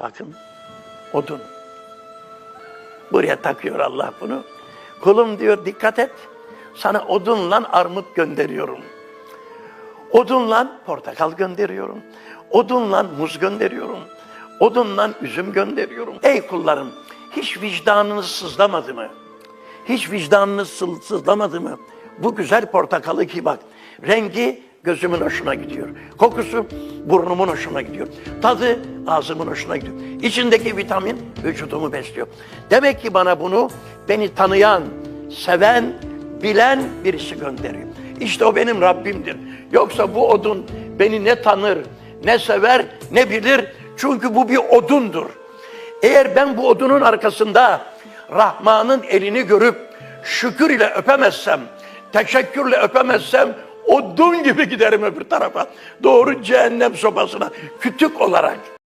Bakın odun. Buraya takıyor Allah bunu. Kulum diyor dikkat et. Sana odunla armut gönderiyorum. Odunla portakal gönderiyorum. Odunla muz gönderiyorum. Odunla üzüm gönderiyorum. Ey kullarım hiç vicdanınız sızlamadı mı? Hiç vicdanınız sız- sızlamadı mı? Bu güzel portakalı ki bak rengi gözümün hoşuna gidiyor. Kokusu burnumun hoşuna gidiyor. Tadı ağzımın hoşuna gidiyor. İçindeki vitamin vücudumu besliyor. Demek ki bana bunu beni tanıyan, seven, bilen birisi gönderiyor. İşte o benim Rabbimdir. Yoksa bu odun beni ne tanır, ne sever, ne bilir. Çünkü bu bir odundur. Eğer ben bu odunun arkasında Rahman'ın elini görüp şükür ile öpemezsem, teşekkürle öpemezsem odun gibi giderim öbür tarafa. Doğru cehennem sobasına kütük olarak.